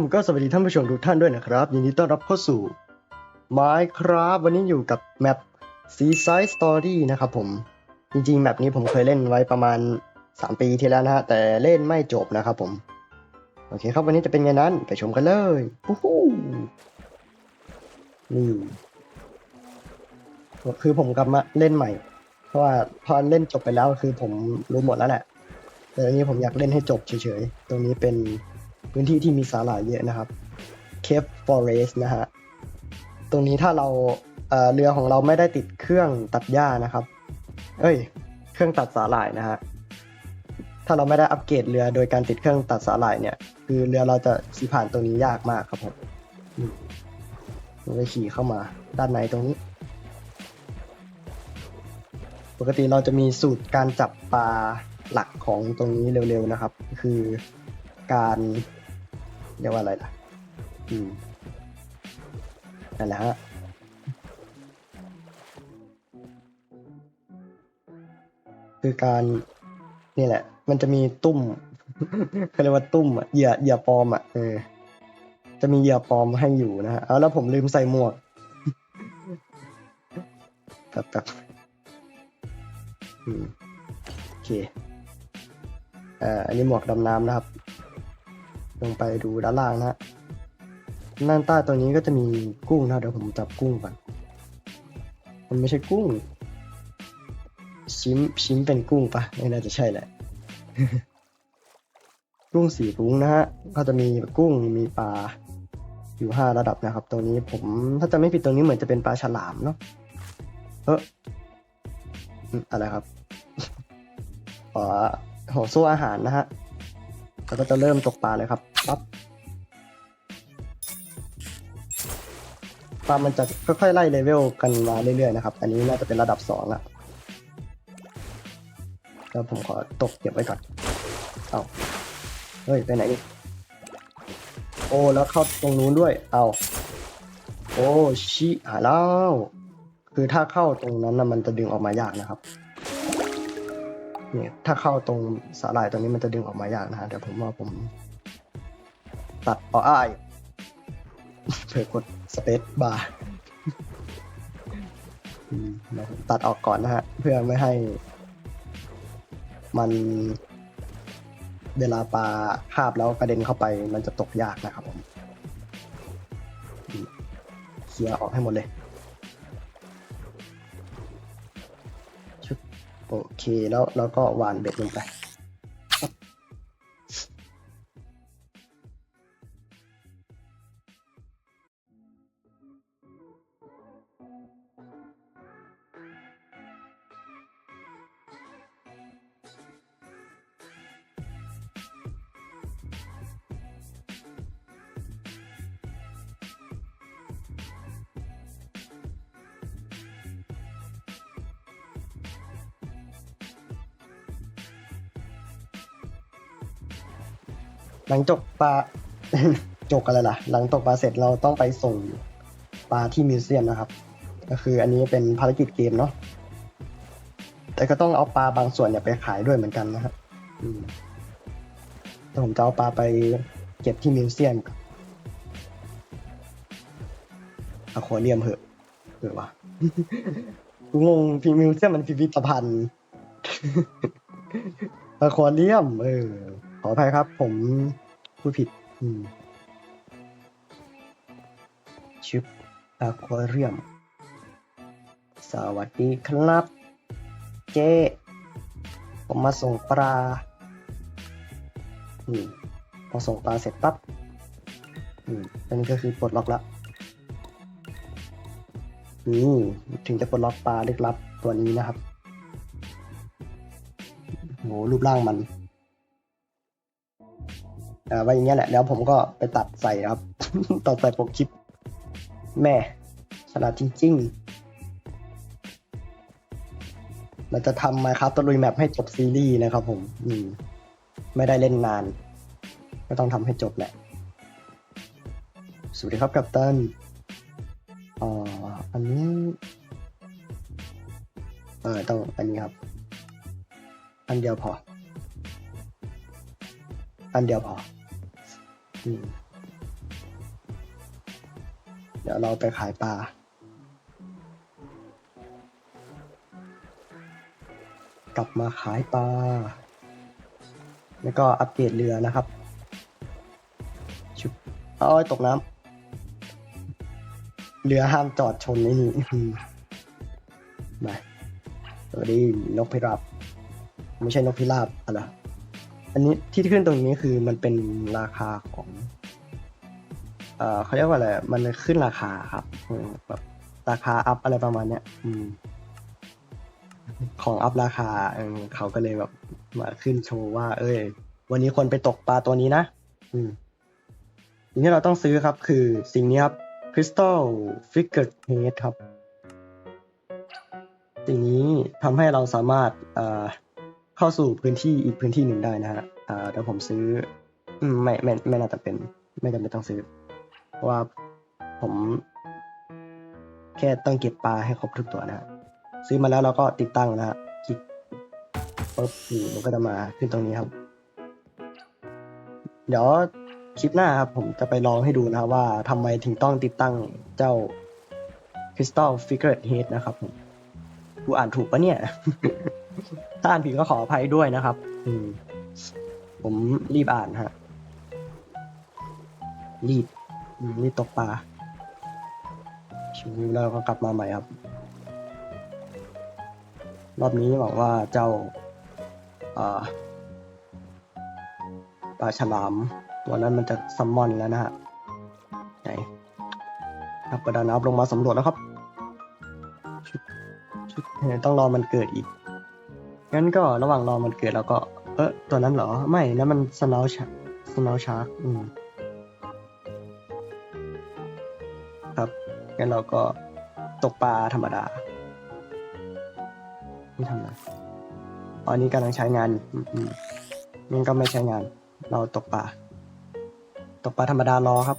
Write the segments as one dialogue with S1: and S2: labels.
S1: ผมก็สวัสดีท่านผู้ชมทุกท่านด้วยนะครับ ยินดีต้อนรับเข้าสู่ Minecraft วันนี้อยู่กับแมป Seaside Story นะครับผม จริงๆ แมปนี้ผมเคยเล่นไว้ประมาณ 3 ปีที่แล้วนะฮะ แต่เล่นไม่จบนะครับผม โอเคครับวันนี้จะเป็นไงนั้น ไปชมกันเลยปู้ฮู้นี่คือผมกลับมาเล่นใหม่ เพราะว่าพอเล่นจบไปแล้วคือผมรู้หมดแล้วแหละ แต่อันนี้ผมอยากเล่นให้จบเฉยๆ ตรงนี้เป็น พื้นที่ที่มีสาหร่ายเยอะนะครับ Cape Forest นะฮะ ตรงนี้ถ้าเราเเรือของเราไม่ได้ติดเครื่องตัดหญ้านะครับ เอ้ย เครื่องตัดสาหร่ายนะฮะ ถ้าเราไม่ได้อัปเกรดเรือโดยการติดเครื่องตัดสาหร่ายเนี่ย คือเรือเราจะขี่ผ่านตรงนี้ยากมากครับผมอืมเราจะขี่เข้ามาด้านในตรงนี้ ปกติเราจะมีสูตรการจับปลาหลักของตรงนี้เร็วๆนะครับ คือ การเรียกว่าอะไรล่ะ อืมนั่นแหละฮะคือการนี่แหละ มันจะมีตุ้มเขาเรียกว่าตุ้มอะเหยื่อเหยื่อปลอมอะเออ จะมีเหยื่อปลอมให้อยู่นะฮะเอาแล้วผมลืมใส่หมวกแบบแบบอืมโอเคอ่ออันนี้หมวกดำน้ำนะครับ ลงไปดูด้านล่างนะฮะด้านใต้ตัวนี้ก็จะมีกุ้งนะเดี๋ยวผมจับกุ้งก่อน มันไม่ใช่กุ้ง ชิมชิมเป็นกุ้งปะไม่น่าจะใช่แหละ กุ้งสีรุ้งนะฮะ ก็จะมีกุ้งมีปลาอยู่ห้าระดับนะครับตัวนี้ผมถ้าจะไม่ผิดตรงนี้เหมือนจะเป็นปลาฉลามเนาะ เอออืมอะไรครับ อ๋อห่อโซ่อาหารนะฮะ แล้วก็จะเริ่มตกปลาเลยครับปั๊บปลามันจะค่อยๆไล่เลเวลกันมาเรื่อยๆนะครับ อันนี้น่าจะเป็นระดับสองละแล้วผมขอตกเก็บไว้ก่อน เอาเฮ้ย ไปไหนนี่ โอ้ แล้วเข้าตรงนู้นด้วย เอาโอ้ ชิหาแล้ว คือถ้าเข้าตรงนั้นนะมันจะดึงออกมายากนะครับ เนี่ยถ้าเข้าตรงสาหร่ายตรงนี้มันจะดึงออกมายากนะฮะเดี๋ยวผมว่าผม ตัดอ๋ออ้ายเผื่อกดสเปซบาร์ตัดออกก่อนนะฮะ เพื่อไม่ให้ มัน เวลาปลาคาบแล้วกระเด็นเข้าไป มันจะตกยากนะครับผมอืมเคลียร์ออกให้หมดเลย โอเคแล้วแล้วก็หวานเบ็ดลงไป หลังจบปลา จกอะไรล่ะ หลังตกปลาเสร็จเราต้องไปส่งปลาที่มิวเซียมนะครับ ก็คืออันนี้เป็นภารกิจเกมเนาะแต่ก็ต้องเอาปลาบางส่วนเนี่ยไปขายด้วยเหมือนกันนะครับแต่ผมจะเอาปลาไปเก็บที่มิวเซียมอะควาเรียมเหอะเหออวะงงพิมิวเซียมมันพิพิธภัณฑ์อะควาเรียม เออ ขออภัยครับผม พูดผิด อืมชิปอะควาเรียม สวัสดีครับ เจ๊ผมมาส่งปลา อืม พอส่งปลาเสร็จปั๊บ อืมอันนี้ก็คือปลดล็อกละนี่ถึงจะปลดล็อกปลาลึกลับตัวนี้นะครับโหรูปร่างมัน ไว้อย่างเงี้ยแหละแล้วผมก็ไปตัดใส่ครับ ตัดใส่ปกคลิป แม่ฉลาดจริงๆเราจะทำมาครับตะลุยแมปให้จบซีรีส์นะครับ ผม อืม ไม่ได้เล่นนาน ก็ต้องทำให้จบแหละ สวัสดีครับกัปตันอ่าอันนี้ เออต้องอันนี้ครับ อันเดียวพอ อันเดียวพอ อืมเดี๋ยวเราไปขายปลา กลับมาขายปลา แล้วก็อัปเกรดเรือนะครับ ชุบอาไอ้ตกน้ำ เรือห้ามจอดชนไอ้นี่มมาสวัสดีนกพิราบ ไม่ใช่นกพิราบอะไร อันนี้ที่ขึ้นตรงนี้คือมันเป็นราคาของ เอ่อเขาเรียกว่าอะไร มันขึ้นราคาครับแบบราคาอัพอะไรประมาณเนี้ย อืม ของอัพราคาเออเขาก็เลยแบบมาขึ้นโชว์ว่า เอ้ย วันนี้คนไปตกปลาตัวนี้นะ อืมสิ่งที่เราต้องซื้อครับ คือสิ่งนี้ครับ Crystal Figure Head ครับ สิ่งนี้ทำให้เราสามารถอ่อ เข้าสู่พื้นที่อีกพื้นที่หนึ่งได้นะฮะอ่าเดี๋ยวผมซื้อไม่ไม่ไม่น่าจะเป็น ไม่จำเป็นต้องซื้อ เพราะว่าผม แค่ต้องเก็บปลาให้ครบทุกตัวนะฮะซื้อมาแล้วเราก็ติดตั้งนะฮะคลิกปุ๊บนี่มันก็จะมาขึ้นตรงนี้ครับ เดี๋ยวคลิปหน้าครับผมจะไปลองให้ดูนะครับว่าทำไมถึงต้องติดตั้งเจ้า Crystal Figure Head นะครับผม กูอ่านถูกปะเนี่ย ถ้าอ่านผิดก็ขออภัยด้วยนะครับ อืม ผมรีบอ่านฮะ รีบอืมรีบตกปลาชิวแล้วก็กลับมาใหม่ครับ รอบนี้หวังว่าเจ้าอ่าปลาฉลาม ตัวนั้นมันจะซัมมอนแล้วนะฮะ ไหนนักประดาน้ำลงมาสำรวจแล้วครับชุดชุดเฮ้ย ต้องรอมันเกิดอีก งั้นก็ระหว่างรอมันเกิดแล้วก็ เออตัวนั้นเหรอ ไม่นั่นมันสโนว์ชาสโนว์ชาร์กอืมครับ งั้นเราก็ตกปลาธรรมดา นี่ทำอะไรอันนี้กำลังใช้งานอืมอืมงั้นก็ไม่ใช้งาน เราตกปลา ตกปลาธรรมดารอครับ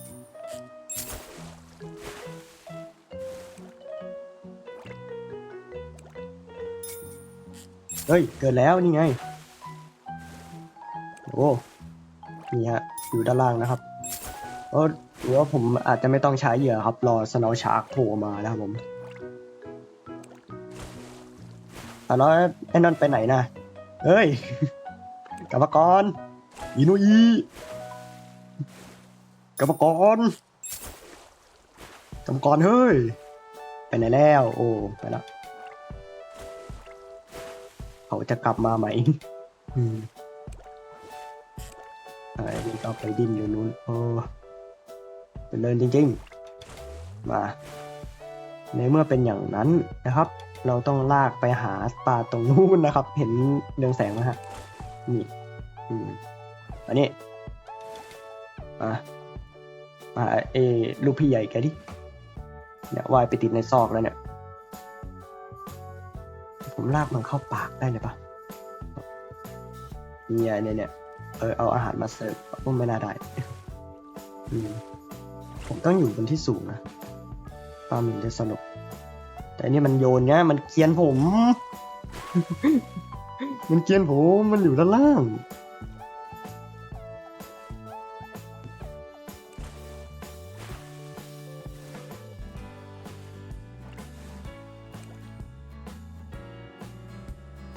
S1: เฮ้ย เกิดแล้วนี่ไง โอ้นี่ฮะ อยู่ด้านล่างนะครับเออหรือว่าผมอาจจะไม่ต้องใช้เหยื่อครับ รอสโนว์ชาร์กโผล่มานะครับผมแล้วไอ้นั่นไปไหนนะเฮ้ยกรรมกรอินุอีกรรมกรกรรมกรเฮ้ย ไปไหนแล้ว โอ้ ไปแล้ว เขาจะกลับมาไหมอืมไอ้นี่ก็ไปดิ้นอยู่นู้นโอ้เป็นเลินจริง ๆ มา ในเมื่อเป็นอย่างนั้นนะครับ เราต้องลากไปหาปลาตรงนู้นนะครับ เห็นเรืองแสงไหมฮะนี่อืมอันนี้มามาเอลูกพี่ใหญ่แกดิเนี่ยว่ายไปติดในซอกแล้วเนี่ย ผมลากมันเข้าปากได้เลยปะเนี่ยเนี่ยเนี่ยเออเอาอาหารมาเสิร์ฟก็ไม่น่าได้อืมผมต้องอยู่บนที่สูงนะปลาหมถึงจะสนุก แต่นี่มันโยนเนี่ยมันเกียนผม มันเกียนผม มันอยู่ด้านล่าง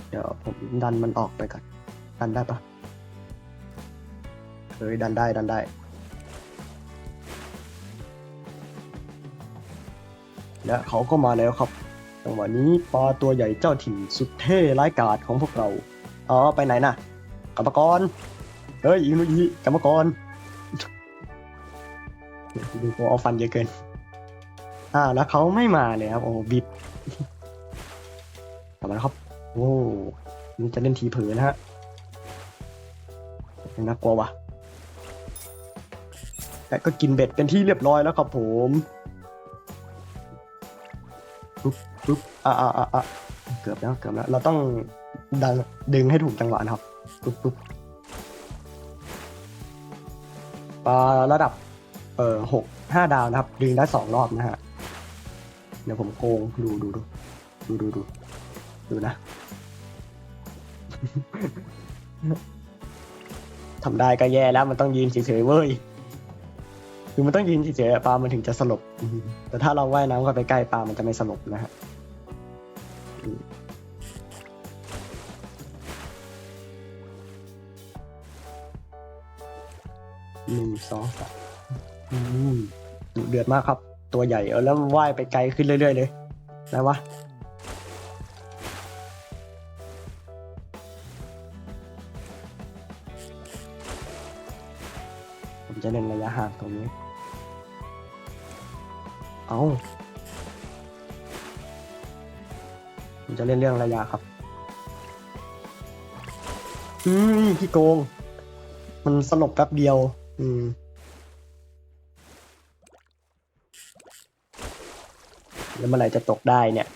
S1: เดี๋ยวผมดันมันออกไปก่อน ดันได้ปะเฮ้ยดันได้ดันได้และเขาก็มาแล้วครับจังหวะนี้ปลาตัวใหญ่เจ้าถิ่นสุดเท่ร้ายกาจของพวกเราอ๋อไปไหนน่ะกรรมกรเฮ้ยอินุยิกรรมกรดูโปเอาฟันเยอะเกินอ่าแล้วเขาไม่มาเลยครับโอ้บิดกลับมาแล้วครับ โอ้นี่จะเล่นทีเผลอนะฮะน่ากลัววะแต่ก็กินเบ็ดเป็นที่เรียบร้อยแล้วครับผมปุ๊บปุ๊บอ่าอ่าอ่าอ่าเกือบแล้วเกือบแล้วเราต้องดังดึงให้ถูกจังหวะนะครับปุ๊บปุ๊บปลาระดับ เอ่อหกห้าดาวนะครับ ดึงได้สองรอบนะฮะ เดี๋ยวผมโกงดูดูดูดูดูดูดูนะ ทำได้ก็แย่แล้วมันต้องยืนเฉยๆเว้ยคือมันต้องยืนเฉยๆปลามันถึงจะสลบ แต่ถ้าเราว่ายน้ำเข้าไปใกล้ปลามันจะไม่สลบนะฮะหนึ่งสองสามอืมดุเดือดมากครับ ตัวใหญ่เออแล้วว่ายไปไกลขึ้นเรื่อย ๆ เลยนะวะ จะเล่นระยะห่างตรงนี้ เอาผมจะเล่นเรื่องระยะครับ อืมพี่โกง มันสลบแป๊บเดียว อืมแล้วเมื่อไหร่จะตกได้เนี่ย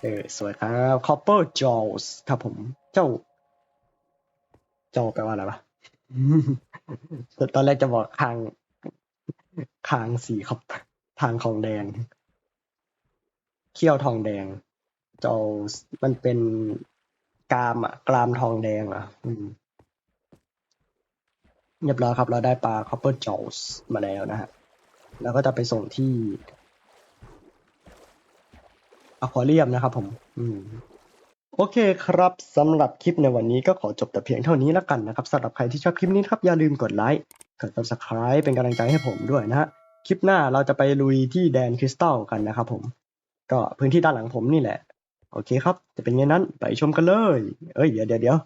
S1: เออ สวยครับ Copper Jaws ครับผม เจ้า จ้าแปลว่าอะไรวะแต่ตอนแรกจะบอกคางคางสีครับทางทองแดง เขี้ยวทองแดงเจ้ามันเป็นกรามอะกรามทองแดงอะอืมเรียบร้อยครับ เราได้ปลา copper jaws มาแล้วนะฮะ แล้วก็จะไปส่งที่อควาเรียมนะครับผม อืม โอเคครับสำหรับคลิปในวันนี้ก็ขอจบแต่เพียงเท่านี้แล้วกันนะครับสำหรับใครที่ชอบคลิปนี้ครับอย่าลืมกดไลค์กด subscribe เป็นกำลังใจให้ผมด้วยนะฮะคลิปหน้าเราจะไปลุยที่แดนคริสตัลกันนะครับผม ก็พื้นที่ด้านหลังผมนี่แหละ โอเคครับ จะเป็นไงนั้นไปชมกันเลย เอ้ยเดี๋ยวเดี๋ยว